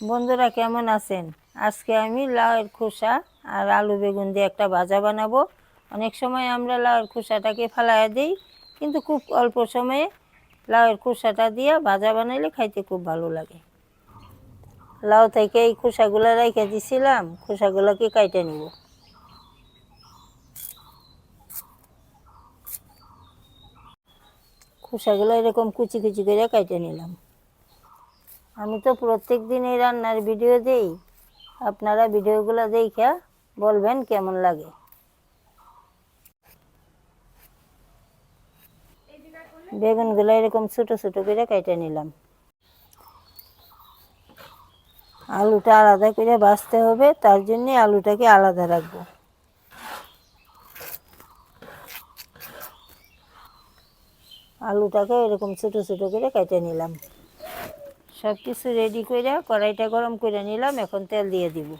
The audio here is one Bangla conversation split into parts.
বন্ধুরা কেমন আছেন? আজকে আমি লাউয়ের খোসা আর আলু বেগুন দিয়ে একটা ভাজা বানাবো। অনেক সময় আমরা লাউয়ের খোসাটাকে ফেলাইয়া দিই, কিন্তু খুব অল্প সময়ে লাউয়ের খোসাটা দিয়ে ভাজা বানাইলে খাইতে খুব ভালো লাগে। লাউ থেকে এই খোসাগুলো রেখে দিছিলাম, খোসাগুলোকে কাইটে নিব। খোসাগুলো এরকম কুচি কুচি করে কাইটে নিলাম। আমি তো প্রত্যেক দিন এই রান্নার ভিডিও দেই। আপনারা ভিডিওগুলো দেখে বলবেন কেমন লাগে। বেগুনগুলো এরকম ছোটো ছোটো করে কেটে নিলাম। আলুটা আলাদা করে বাছতে হবে, তার জন্যে আলুটাকে আলাদা রাখব। আলুটাকে এরকম ছোটো ছোটো করে কেটে নিলাম। সব কিছু রেডি করে কড়াইটা গরম করে নিলাম, এখন তেল দিয়ে দিব।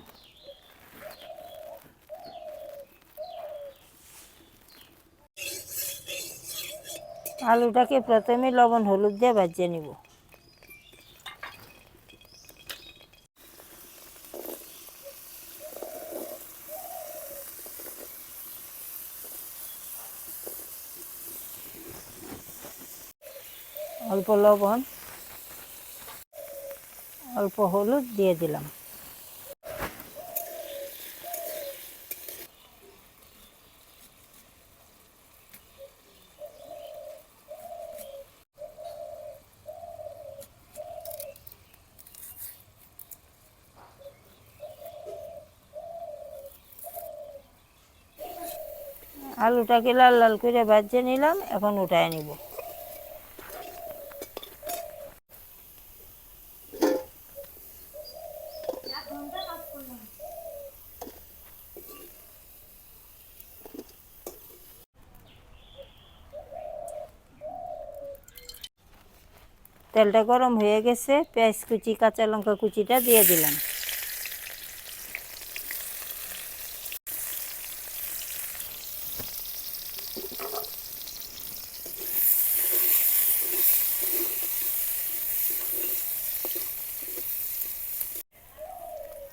আলুটাকে প্রথমে লবণ, হলুদ দিয়ে ভাজিয়ে নিব। অল্প লবণ। অল্প হলুদ দিয়ে দিলাম। আলুটাকে লাল লাল করে ভাজে নিলাম এখন উঠায় নিব। তেলটা গরম হয়ে গেছে, পেঁয়াজ কুচি, কাঁচা লঙ্কা কুচিটা দিয়ে দিলাম।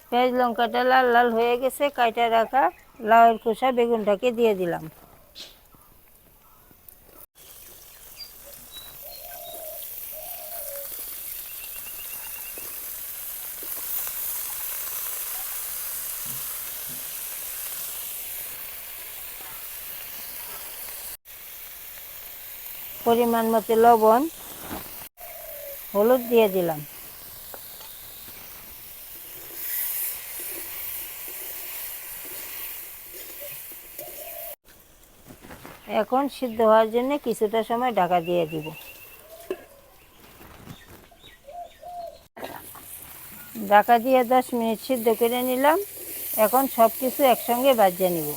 পেঁয়াজ লঙ্কাটা লাল লাল হয়ে গেছে, কাইটা রাখা, লাউয়ের খোসা, বেগুনটাকে দিয়ে দিলাম। পরিমাণ মতো লবণ, হলুদ দিয়ে দিলাম। এখন সিদ্ধ হওয়ার জন্য কিছুটা সময় ঢাকা দিয়ে দিব। ঢাকা দিয়ে দশ মিনিট সিদ্ধ করে নিলাম। এখন সব কিছু একসঙ্গে বাজিয়ে নিব।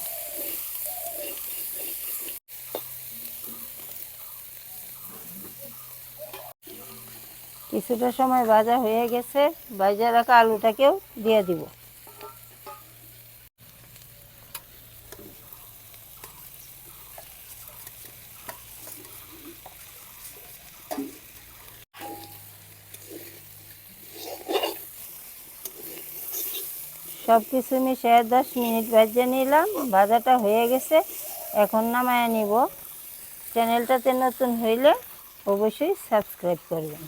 কিছুটা সময় ভাজা হয়ে গেছে, ভাজা রাখা আলুটাকেও দিয়ে দিব। সব কিছু মিশিয়ে দশ মিনিট ভেজে নিলাম, ভাজাটা হয়ে গেছে। এখন নামায় নিব। চ্যানেলটাতে নতুন হইলে অবশ্যই সাবস্ক্রাইব করবেন।